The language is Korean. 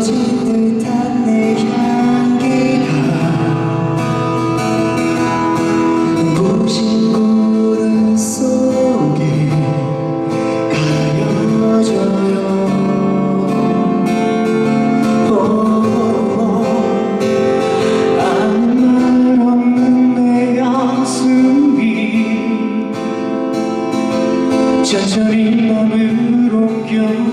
듯한 내 향기가 눈부신 구름 속에 가려져요. 어, 어, 어. 아무 말 없는 내 가슴이 천천히 맘을 옮겨